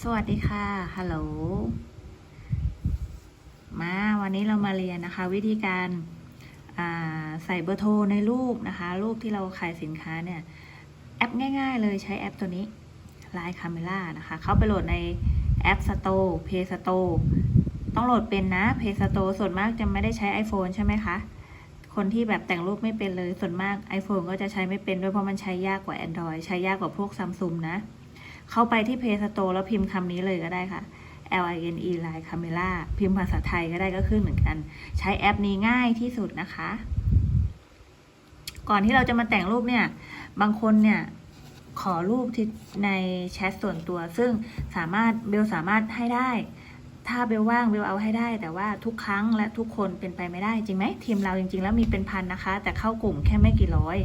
สวัสดีค่ะ ฮัลโหล มาวันนี้เรามาเรียนนะคะ วิธีการใส่เบอร์โทรในรูปนะคะ รูปที่เราขายสินค้าเนี่ย แอปง่ายๆเลยใช้แอปตัวนี้ Line Camera นะคะ เข้าไปโหลดในแอป Store Play Store ต้องโหลดเป็นนะ Play Store ส่วนมากจะไม่ได้ใช้ iPhone ใช่ไหมคะ คนที่แบบแต่งรูปไม่เป็นเลย ส่วนมาก iPhone ก็จะใช้ไม่เป็นด้วยเพราะมันใช้ยากกว่า Android ใช้ยากกว่าพวก Samsung นะ เข้าไปที่ Play Store แล้วพิมพ์คำนี้เลยก็ได้ค่ะ L I N E Line Camera พิมพ์ภาษาไทยก็ได้ก็ขึ้นเหมือนกัน ใช้แอปนี้ง่ายที่สุดนะคะ ก่อนที่เราจะมาแต่งรูปเนี่ย บางคนเนี่ยขอรูปที่ในแชทส่วนตัว ซึ่งสามารถเบลสามารถให้ได้ ถ้าเบลว่างเบลเอาให้ได้ แต่ว่าทุกครั้งและทุกคนเป็นไปไม่ได้จริงไหมทีมเราจริง ๆ แล้วมีเป็นพันนะคะ แต่เข้ากลุ่มแค่ไม่กี่ร้อย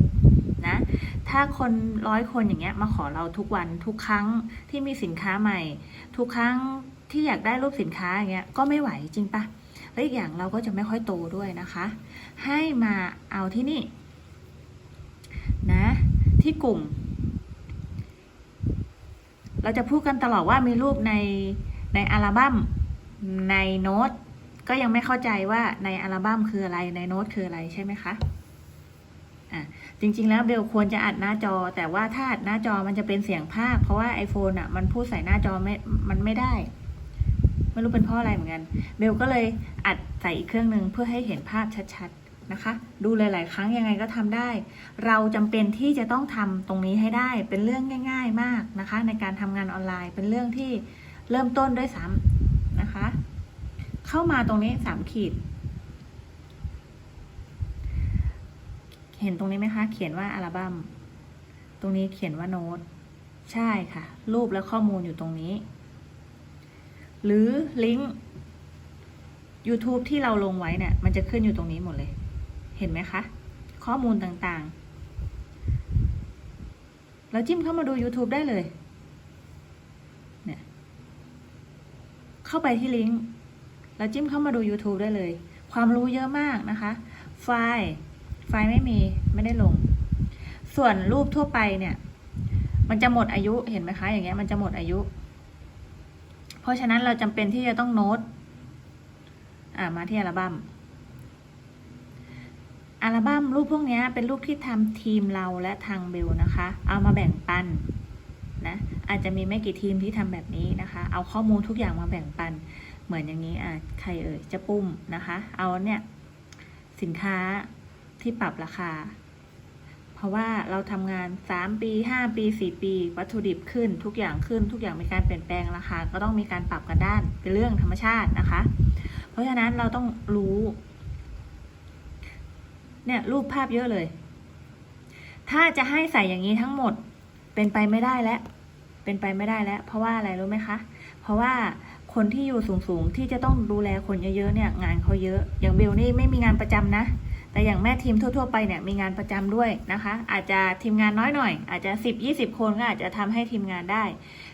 นะ ถ้าคนร้อยคนอย่างเงี้ยมาขอเราทุกวันทุกครั้งที่มีสินค้าใหม่ ทุกครั้งที่อยากได้รูปสินค้าอย่างเงี้ยก็ไม่ไหวจริงปะและอีกอย่างเราก็จะไม่ค่อยโตด้วยนะคะ ให้มาเอาที่นี่นะที่กลุ่ม เราจะพูดกันตลอดว่ามีรูปในในอัลบั้มในโน้ตก็ยังไม่เข้าใจว่าในอัลบั้มคืออะไรในโน้ตคืออะไรใช่ไหมคะอะ จริง ๆ แล้วเบลควรจะอัดหน้าจอ แต่ว่าถ้าอัดหน้าจอมันจะเป็นเสียงภาค เพราะว่า iPhone อะ มันพูดใส่หน้าจอไม่ มันไม่ได้ ไม่รู้เป็นเพราะอะไรเหมือนกัน เบลก็เลยอัดใส่อีกเครื่องหนึ่งเพื่อให้เห็นภาพชัดๆนะคะ ดูหลาย ๆ ครั้งยังไงก็ทำได้ เราจำเป็นที่จะต้องทำตรงนี้ให้ได้ เป็นเรื่องง่าย ๆ มากนะคะ ในการทำงานออนไลน์ เป็นเรื่องที่เริ่มต้นด้วยซ้ำนะคะ เข้ามาตรงนี้สามขีด เห็นตรงนี้ไหมคะ เขียนว่าอัลบั้ม ตรงนี้เขียนว่าโน้ต ใช่ค่ะ รูปและข้อมูลอยู่ตรงนี้ หรือลิงก์ YouTube ที่เราลงไว้เนี่ย มันจะขึ้นอยู่ตรงนี้หมดเลย เห็นไหมคะ ข้อมูลต่างๆ เราจิ้มเข้ามาดู YouTube ได้เลย เนี่ย เข้าไปที่ลิงก์แล้วจิ้มเข้ามาดู YouTube ได้เลย ความรู้เยอะมากนะคะ ไฟล์ ไฟล์ไม่มีไม่ได้ลง ส่วนรูปทั่วไปเนี่ย มันจะหมดอายุเห็นไหมคะ อย่างเงี้ยมันจะหมดอายุ เพราะฉะนั้นเราจำเป็นที่จะต้องโน้ตอ่ามาที่อัลบั้มอัลบั้มรูปพวกนี้เป็นรูปที่ทำทีมเราและทางเบลนะคะ เอามาแบ่งปันนะอาจจะมีไม่กี่ทีมที่ทำแบบนี้นะคะ เอาข้อมูลทุกอย่างมาแบ่งปัน เหมือนอย่างนี้อะใครเอ่ยจะปุ้มนะคะ เอาเนี่ยสินค้า ที่ปรับราคา เพราะว่าเราทำงาน 3 ปี 5 ปี 4 ปี วัตถุดิบขึ้นทุกอย่างขึ้น ทุกอย่างมีการเปลี่ยนแปลงราคา ก็ต้องมีการปรับกันด้านเป็นเรื่องธรรมชาตินะคะ เพราะฉะนั้นเราต้องรู้ เนี่ยรูปภาพเยอะเลย ถ้าจะให้ใส่อย่างนี้ทั้งหมดเป็นไปไม่ได้แล้วเป็นไปไม่ได้แล้ว เพราะว่าอะไรรู้ไหมคะ เพราะว่าคนที่อยู่สูงๆ ที่จะต้องดูแลคนเยอะๆเนี่ย งานเขาเยอะ อย่างเบลนี่ไม่มีงานประจำนะ แต่อย่างแม่ทีมทั่ว ๆ ไปเนี่ยมีงานประจำด้วยนะคะ อาจจะทีมงานน้อยหน่อย อาจจะสิบยี่สิบคนก็อาจจะทำให้ทีมงานได้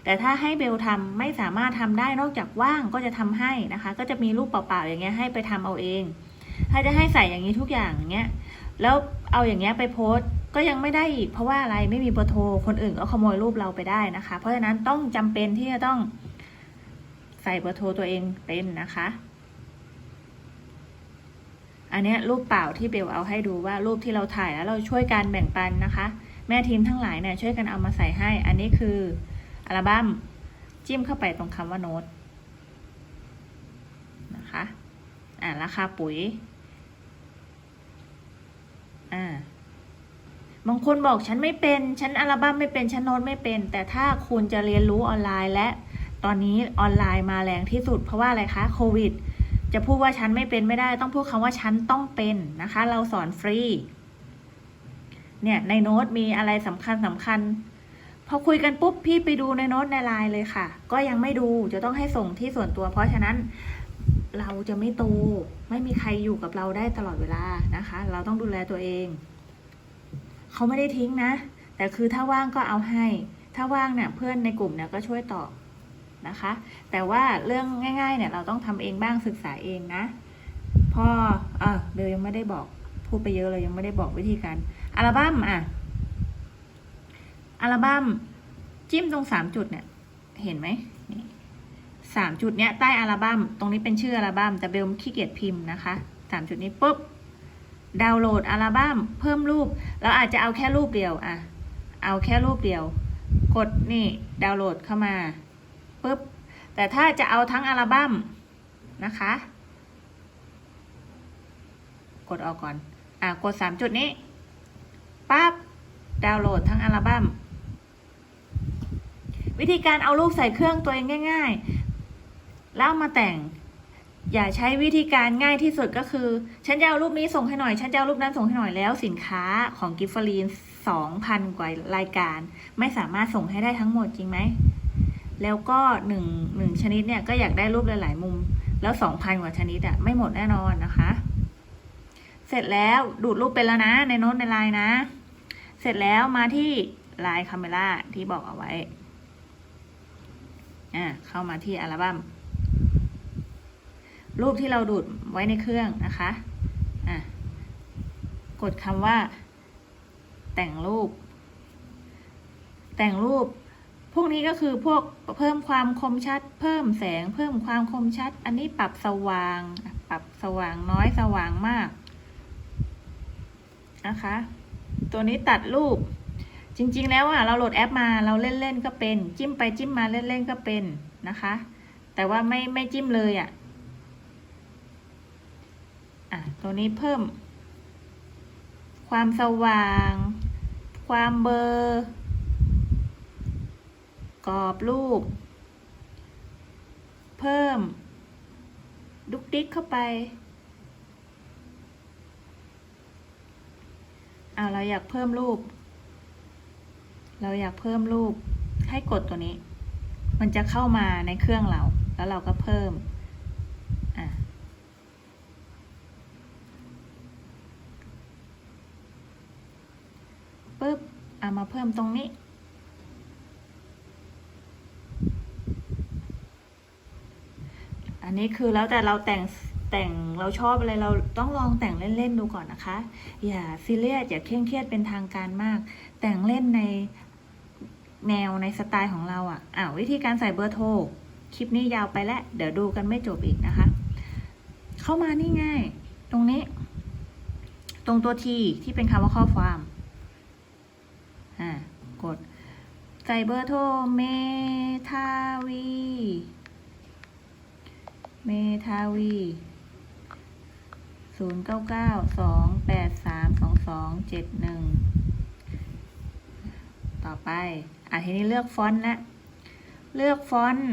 แต่ถ้าให้เบลทำไม่สามารถทำได้นอกจากว่างก็จะทำให้นะคะ ก็จะมีรูปเปล่าๆอย่างเงี้ยให้ไปทำเอาเอง ถ้าจะให้ใส่อย่างนี้ทุกอย่างอย่างเงี้ยแล้วเอาอย่างเงี้ยไปโพสต์ก็ยังไม่ได้อีกเพราะว่าอะไรไม่มีเบอร์โทรคนอื่นก็ขโมยรูปเราไปได้นะคะ เพราะฉะนั้นต้องจำเป็นที่จะต้องใส่เบอร์โทรตัวเองเป็นนะคะ อันนี้รูปเปล่าที่เบลเอาให้ดูว่ารูปที่เราถ่ายแล้วเราช่วยกันแบ่งปันนะคะ แม่ทีมทั้งหลายเนี่ยช่วยกันเอามาใส่ให้ อันนี้คืออัลบั้มจิ้มเข้าไปตรงคำว่าโน้ตนะคะอ่าราคาปุ๋ยอ่าบางคนบอกฉันไม่เป็น ฉันอัลบั้มไม่เป็น ฉันโน้ตไม่เป็น แต่ถ้าคุณจะเรียนรู้ออนไลน์และตอนนี้ออนไลน์มาแรงที่สุดเพราะว่าอะไรคะโควิด จะพูดว่าฉันไม่เป็นไม่ได้ ต้องพูดคำว่าฉันต้องเป็นนะคะ เราสอนฟรี เนี่ยในโน้ตมีอะไรสำคัญสำคัญพอคุยกันปุ๊บพี่ไปดูในโน้ตในไลน์เลยค่ะ ก็ยังไม่ดูจะต้องให้ส่งที่ส่วนตัว เพราะฉะนั้นเราจะไม่โตไม่มีใครอยู่กับเราได้ตลอดเวลานะคะ เราต้องดูแลตัวเอง เขาไม่ได้ทิ้งนะ แต่คือถ้าว่างก็เอาให้ ถ้าว่างเนี่ยเพื่อนในกลุ่มเนี่ยก็ช่วยตอบ นะคะ แต่ว่าเรื่องง่ายๆเนี่ยเราต้องทำเองบ้างศึกษาเองนะพอเออเบลยังไม่ได้บอกพูดไปเยอะเลยยังไม่ได้บอกวิธีการอัลบั้มอะอัลบั้มจิ้มตรงสามจุดเนี่ยเห็นไหมสามจุดเนี้ยใต้อัลบั้มตรงนี้เป็นชื่ออัลบั้มแต่เบลขี้เกียจพิมพ์นะคะสามจุดนี้ปุ๊บดาวน์โหลดอัลบั้มเพิ่มรูปเราอาจจะเอาแค่รูปเดียวอะเอาแค่รูปเดียว กดนี่ดาวน์โหลดเข้ามา ปุ๊บ แต่ถ้าจะเอาทั้งอัลบั้มนะคะ กดออกก่อน อะกดสามจุดนี้ปั๊บดาวน์โหลดทั้งอัลบั้มวิธีการเอารูปใส่เครื่องตัวเองง่าย ๆ แล้วเอามาแต่ง อย่าใช้วิธีการง่ายที่สุดก็คือ ฉันจะเอารูปนี้ส่งให้หน่อย ฉันจะเอารูปนั้นส่งให้หน่อยแล้วสินค้าของกิฟฟรีนสองพันกว่ารายการ ไม่สามารถส่งให้ได้ทั้งหมดจริงไหม แล้วก็หนึ่งหนึ่งชนิดเนี่ยก็อยากได้รูปหลายๆมุม แล้วสองพันกว่าชนิดอะไม่หมดแน่นอนนะคะ เสร็จแล้วดูดรูปเป็นแล้วนะในโน้ตในไลน์นะ เสร็จแล้วมาที่ไลน์คาเมล่าที่บอกเอาไว้อ่าเข้ามาที่อัลบั้มรูปที่เราดูดไว้ในเครื่องนะคะอะกดคำว่า แต่งรูป แต่งรูป พวกนี้ก็คือพวกเพิ่มความคมชัด เพิ่มแสง เพิ่มความคมชัด อันนี้ปรับสว่าง ปรับสว่างน้อยสว่างมากนะคะ ตัวนี้ตัดรูป จริง ๆ แล้วอะเราโหลดแอปมาเราเล่นๆก็เป็น จิ้มไปจิ้มมาเล่นๆก็เป็นนะคะ แต่ว่าไม่ไม่จิ้มเลยอะอะตัวนี้เพิ่ม ความสว่าง ความเบอร์ กรอบรูป เพิ่ม ดุกดิกเข้าไปเอาเราอยากเพิ่มรูป เราอยากเพิ่มรูป ให้กดตัวนี้ มันจะเข้ามาในเครื่องเรา แล้วเราก็เพิ่มอะปึ๊บเอามาเพิ่มตรงนี้ นนี้คือแล้วแต่เราแต่งแต่งเราชอบอะไรเราต้องลองแต่งเล่นๆดูก่อนนะคะ อย่าซีเรียสอย่าเคร่งเครียดเป็นทางการมาก แต่งเล่นในแนวในสไตล์ของเราอะ่ะอ้าววิธีการใส่เบอร์โทรคลิปนี้ยาวไปแล้ว เดี๋ยวดูกันไม่จบอีกนะคะ เข้ามานี่ง่าย ตรงนี้ ตรงตัวทีที่เป็นคำว่าข้อความอ่ากด ใส่เบอร์โทรเมทาวี เมทาวีศูนย์เก้าเก้าสองแปดสามสองสองเจ็ดหนึ่งต่อไป อะทีนี้เลือกฟอนต์แล้วเลือกฟอนต์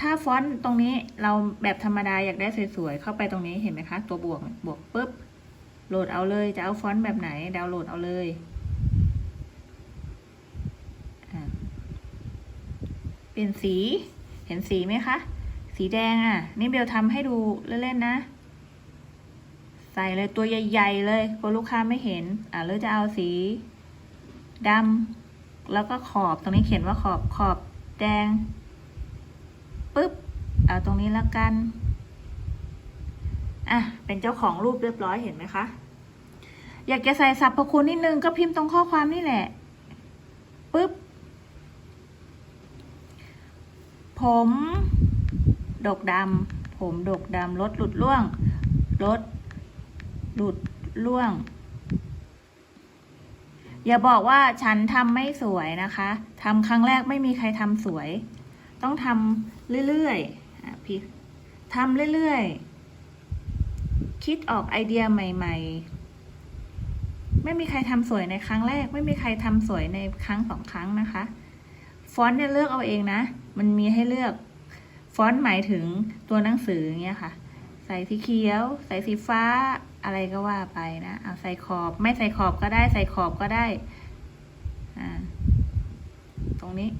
ถ้าฟอนต์ตรงนี้เราแบบธรรมดาอยากได้สวยๆ เข้าไปตรงนี้เห็นไหมคะ ตัวบวกบวกปุ๊บ โหลดเอาเลย จะเอาฟอนต์แบบไหน ดาวน์โหลดเอาเลยเปลี่ยนสี เห็นสีไหมคะ สีแดงอะ นี่เบลทำให้ดูเล่นๆนะ ใส่เลยตัวใหญ่ ๆ เลยกลัวลูกค้าไม่เห็น อะหรือจะเอาสีดำแล้วก็ขอบตรงนี้เขียนว่าขอบขอบแดงปุ๊บเอาตรงนี้แล้วกัน อะ เป็นเจ้าของรูปเรียบร้อยเห็นไหมคะ อยากจะใส่สรรพคุณนิดนึงก็พิมพ์ตรงข้อความนี่แหละปุ๊บผม ดกดำ ผมดกดำลดหลุดร่วงลดหลุดร่วง อย่าบอกว่าฉันทำไม่สวยนะคะทำครั้งแรกไม่มีใครทำสวย ต้องทำเรื่อยๆพี่ทำเรื่อยๆ คิดออกไอเดียใหม่ ๆ ไม่มีใครทำสวยในครั้งแรก ไม่มีใครทำสวยในครั้งสองครั้งนะคะ ฟอนต์เนี่ยเลือกเอาเองนะ มันมีให้เลือก ฟอนต์หมายถึงตัวหนังสือเงี้ยค่ะ ใส่สีเขียว ใส่สีฟ้าอะไรก็ว่าไปนะเอาใส่ขอบ ไม่ใส่ขอบก็ได้ ใส่ขอบก็ได้อ่าตรงนี้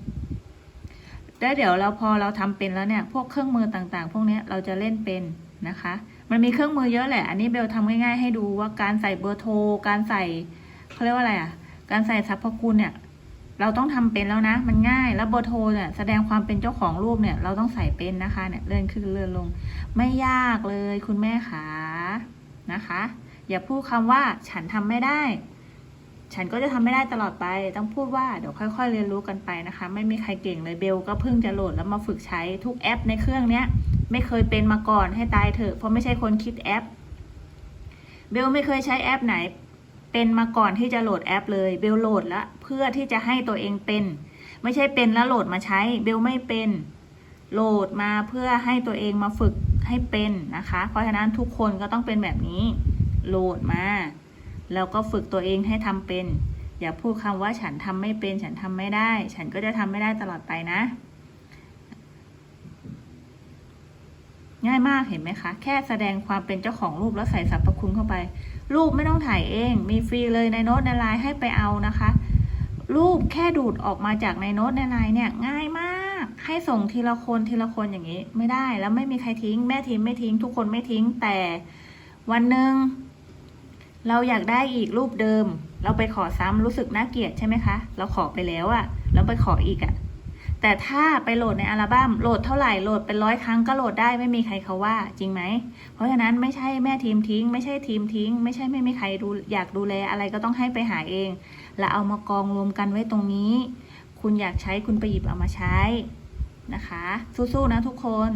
แล้วเดี๋ยวเราพอเราทำเป็นแล้วเนี่ย พวกเครื่องมือต่างๆ พวกนี้เราจะเล่นเป็นนะคะ มันมีเครื่องมือเยอะแหละ อันนี้เบลทำง่ายๆให้ดูว่าการใส่เบอร์โทร การใส่เขาเรียกว่าอะไรอะ การใส่สรรพคุณเนี่ย เราต้องทำเป็นแล้วนะ มันง่าย แล้วเบอร์โทรเนี่ยแสดงความเป็นเจ้าของรูปเนี่ย เราต้องใส่เป็นนะคะเนี่ยเลื่อนขึ้นเลื่อนลง ไม่ยากเลยคุณแม่ขานะคะ อย่าพูดคำว่าฉันทำไม่ได้ ฉันก็จะทำไม่ได้ตลอดไป ต้องพูดว่าเดี๋ยวค่อย ๆ เรียนรู้กันไปนะคะ ไม่มีใครเก่งเลยเบลก็เพิ่งจะโหลดแล้วมาฝึกใช้ทุกแอปในเครื่องเนี้ย ไม่เคยเป็นมาก่อนให้ตายเถอะเพราะไม่ใช่คนคิดแอปเบลไม่เคยใช้แอปไหน เป็นมาก่อนที่จะโหลดแอปเลยเบลโหลดแล้วเพื่อที่จะให้ตัวเองเป็น ไม่ใช่เป็นแล้วโหลดมาใช้เบลไม่เป็นโหลดมาเพื่อให้ตัวเองมาฝึกให้เป็นนะคะ เพราะฉะนั้นทุกคนก็ต้องเป็นแบบนี้ โหลดมา แล้วก็ฝึกตัวเองให้ทำเป็น อย่าพูดคำว่าฉันทำไม่เป็น ฉันทำไม่ได้ ฉันก็จะทำไม่ได้ตลอดไปนะ ง่ายมากเห็นไหมคะ แค่แสดงความเป็นเจ้าของรูปแล้วใส่สรรพคุณเข้าไป รูปไม่ต้องถ่ายเอง มีฟรีเลยในโน้ตในไลน์ให้ไปเอานะคะ รูปแค่ดูดออกมาจากในโน้ตในไลน์เนี่ยง่ายมาก ให้ส่งทีละคนทีละคนอย่างนี้ ไม่ได้แล้วไม่มีใครทิ้ง แม่ทีมไม่ทิ้ง ทุกคนไม่ทิ้งแต่วันหนึ่งเราอยากได้อีกรูปเดิม เราไปขอซ้ำรู้สึกน่าเกลียดใช่ไหมคะ เราขอไปแล้วอะแล้วไปขออีกอะ แต่ถ้าไปโหลดในอัลบั้มโหลดเท่าไหร่โหลดเป็นร้อยครั้งก็โหลดได้ไม่มีใครเขาว่าจริงไหม เพราะฉะนั้นไม่ใช่แม่ทีมทิ้ง ไม่ใช่ทีมทิ้ง ไม่ใช่ไม่มีใครดูอยากดูแลอะไรก็ต้องให้ไปหาเอง แล้วเอามากองรวมกันไว้ตรงนี้ คุณอยากใช้คุณไปหยิบเอามาใช้นะคะ สู้ๆนะทุกคน